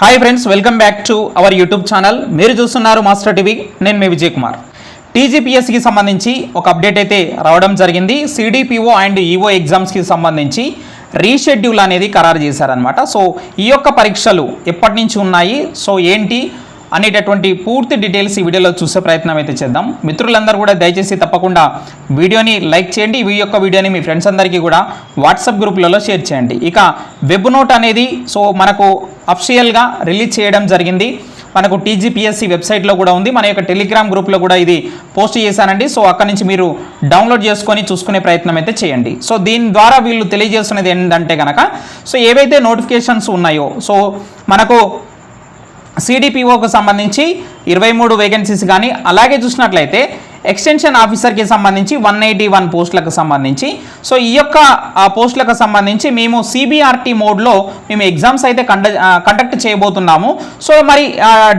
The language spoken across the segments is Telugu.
Hi friends welcome back to our YouTube channel మీరు చూస్తున్నారు మాస్టర్ టీవీ నేను మీ విజయ్ కుమార్ టీజీపీఎస్కి సంబంధించి ఒక అప్డేట్ అయితే రావడం జరిగింది. సిడిపిఓ అండ్ ఈఓ ఎగ్జామ్స్కి సంబంధించి రీషెడ్యూల్ అనేది ఖరారు చేశారనమాట సో ఈ యొక్క పరీక్షలు ఎప్పటి నుంచి ఉన్నాయి? సో ఏంటి? అనేటటువంటి పూర్తి డీటెయిల్స్ ఈ వీడియోలో చూసే ప్రయత్నం అయితే చేద్దాం. మిత్రులందరూ కూడా దయచేసి తప్పకుండా వీడియోని లైక్ చేయండి. ఈ యొక్క వీడియోని మీ ఫ్రెండ్స్ అందరికీ కూడా వాట్సాప్ గ్రూపులలో షేర్ చేయండి. ఇక వెబ్ నోట్ అనేది సో మనకు అఫిషియల్గా రిలీజ్ చేయడం జరిగింది. మనకు టీజీపీఎస్సీ వెబ్సైట్లో కూడా ఉంది. మన యొక్క టెలిగ్రామ్ గ్రూప్లో కూడా ఇది పోస్ట్ చేశానండి. సో అక్కడ నుంచి మీరు డౌన్లోడ్ చేసుకొని చూసుకునే ప్రయత్నం అయితే చేయండి. సో దీని ద్వారా వీళ్ళు తెలియజేస్తున్నది ఏంటంటే కనుక సో ఏవైతే నోటిఫికేషన్స్ ఉన్నాయో సో మనకు సిడిపిఓకు సంబంధించి ఇరవై మూడు వేకెన్సీస్ కానీ అలాగే చూసినట్లయితే ఎక్స్టెన్షన్ ఆఫీసర్కి సంబంధించి వన్ ఎయిటీ వన్ పోస్టులకు సంబంధించి. సో ఈ యొక్క పోస్టులకు సంబంధించి మేము సిబిఆర్టీ మోడ్లో మేము ఎగ్జామ్స్ అయితే కండ కండక్ట్ చేయబోతున్నాము. సో మరి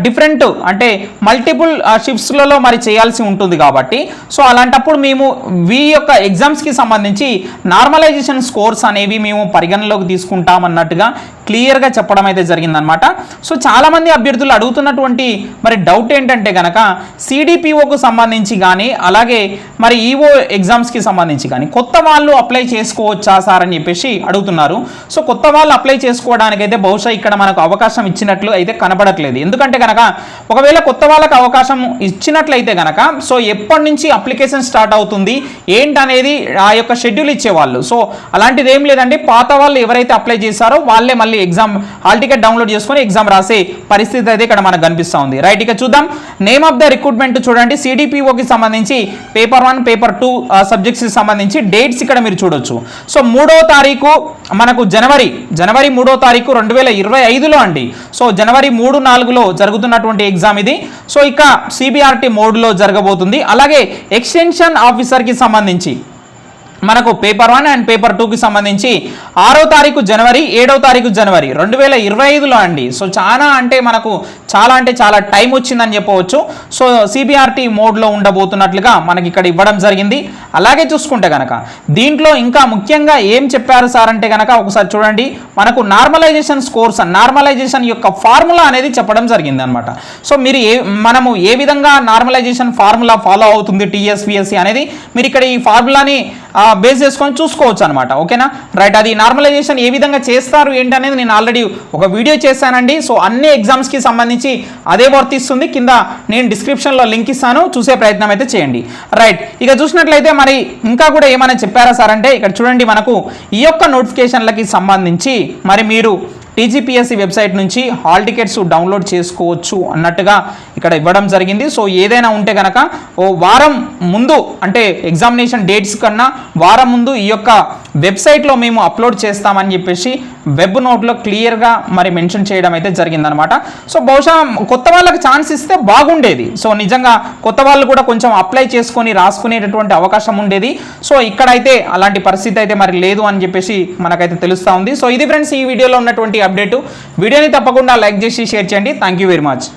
డిఫరెంట్ అంటే మల్టిపుల్ షిఫ్ట్స్లలో మరి చేయాల్సి ఉంటుంది కాబట్టి. సో అలాంటప్పుడు మేము వీ యొక్క ఎగ్జామ్స్కి సంబంధించి నార్మలైజేషన్ స్కోర్స్ అనేవి మేము పరిగణలోకి తీసుకుంటామన్నట్టుగా క్లియర్గా చెప్పడం అయితే జరిగిందనమాట సో చాలామంది అభ్యర్థులు అడుగుతున్నటువంటి మరి డౌట్ ఏంటంటే కనుక సిడిపిఓకు సంబంధించి కానీ అలాగే మరి ఈఓ ఎగ్జామ్స్కి సంబంధించి కానీ కొత్త వాళ్ళు అప్లై చేసుకోవచ్చా సార్ అని చెప్పేసి అడుగుతున్నారు. సో కొత్త వాళ్ళు అప్లై చేసుకోవడానికి అయితే బహుశా ఇక్కడ మనకు అవకాశం ఇచ్చినట్లు అయితే కనబడట్లేదు. ఎందుకంటే కనుక ఒకవేళ కొత్త వాళ్ళకి అవకాశం ఇచ్చినట్లయితే కనుక సో ఎప్పటి నుంచి అప్లికేషన్ స్టార్ట్ అవుతుంది ఏంటనేది ఆ యొక్క షెడ్యూల్ ఇచ్చేవాళ్ళు. సో అలాంటిది ఏం లేదండి. పాత వాళ్ళు ఎవరైతే అప్లై చేశారో వాళ్ళే మళ్ళీ ఎగ్జామ్ హాల్ టికెట్ డౌన్లోడ్ చేసుకొని ఎగ్జామ్ రాసే పరిస్థితి అయితే ఇక్కడ మనకు కనిపిస్తూ ఉంది. రైట్ ఇక చూద్దాం. నేమ్ ఆఫ్ ద రిక్రూట్మెంట్ చూడండి. సిడిపిఓకి సంబంధించి పేపర్ వన్ పేపర్ టూ సబ్జెక్ట్స్కి సంబంధించి డేట్స్ ఇక్కడ మీరు చూడొచ్చు. సో మూడో తారీఖు మనకు జనవరి జనవరి మూడో తారీఖు రెండు వేల ఇరవై ఐదులో అండి. సో జనవరి మూడు నాలుగులో జరుగుతున్నటువంటి ఎగ్జామ్ ఇది. సో ఇక సిబిఆర్టీ మోడ్లో జరగబోతుంది. అలాగే ఎక్స్టెన్షన్ ఆఫీసర్కి సంబంధించి మనకు పేపర్ వన్ అండ్ పేపర్ టూకి సంబంధించి ఆరో తారీఖు జనవరి ఏడో తారీఖు జనవరి. రెండు వేల ఇరవై ఐదులో అండి. సో చాలా అంటే మనకు చాలా అంటే చాలా టైం వచ్చిందని చెప్పవచ్చు. సో సిబిఆర్టీ మోడ్లో ఉండబోతున్నట్లుగా మనకి ఇక్కడ ఇవ్వడం జరిగింది. అలాగే చూసుకుంటే కనుక దీంట్లో ఇంకా ముఖ్యంగా ఏం చెప్పారు సార్ అంటే కనుక ఒకసారి చూడండి. మనకు నార్మలైజేషన్ స్కోర్స్ నార్మలైజేషన్ యొక్క ఫార్ములా అనేది చెప్పడం జరిగింది అనమాట సో మీరు ఏ మనము ఏ విధంగా నార్మలైజేషన్ ఫార్ములా ఫాలో అవుతుంది టీఎస్పిఎస్సి అనేది? మీరు ఇక్కడ ఈ ఫార్ములాని బేస్ చేసుకొని చూసుకోవచ్చు అనమాట ఓకేనా? రైట్ అది నార్మలైజేషన్ ఏ విధంగా చేస్తారు ఏంటనేది నేను ఆల్రెడీ ఒక వీడియో చేశానండి. సో అన్ని ఎగ్జామ్స్కి సంబంధించి అదే వర్తిస్తుంది కింద నేను డిస్క్రిప్షన్లో లింక్ ఇస్తాను. చూసే ప్రయత్నం అయితే చేయండి. రైట్ ఇక చూసినట్లయితే మరి ఇంకా కూడా ఏమైనా చెప్పారా సార్? అంటే ఇక్కడ చూడండి మనకు ఈ యొక్క నోటిఫికేషన్లకి సంబంధించి మరి మీరు టీజీపీఎస్సీ వెబ్సైట్ నుంచి హాల్ టికెట్స్ డౌన్లోడ్ చేసుకోవచ్చు అన్నట్టుగా ఇక్కడ ఇవ్వడం జరిగింది. సో ఏదైనా ఉంటే కనుక ఓ వారం ముందు అంటే ఎగ్జామినేషన్ డేట్స్ కన్నా వారం ముందు ఈ యొక్క వెబ్సైట్లో మేము అప్లోడ్ చేస్తామని చెప్పేసి వెబ్ నోట్లో క్లియర్గా మరి మెన్షన్ చేయడం అయితే జరిగిందనమాట సో బహుశా కొత్త వాళ్ళకి ఛాన్స్ ఇస్తే బాగుండేది. సో నిజంగా కొత్త వాళ్ళు కూడా కొంచెం అప్లై చేసుకొని రాసుకునేటటువంటి అవకాశం ఉండేది. సో ఇక్కడైతే అలాంటి పరిస్థితి అయితే మరి లేదు అని చెప్పేసి మనకైతే తెలుస్తూ ఉంది. సో ఇది ఫ్రెండ్స్ ఈ వీడియోలో ఉన్నటువంటి అప్డేటు. వీడియోని తప్పకుండా లైక్ చేసి షేర్ చేయండి. Thank you very much.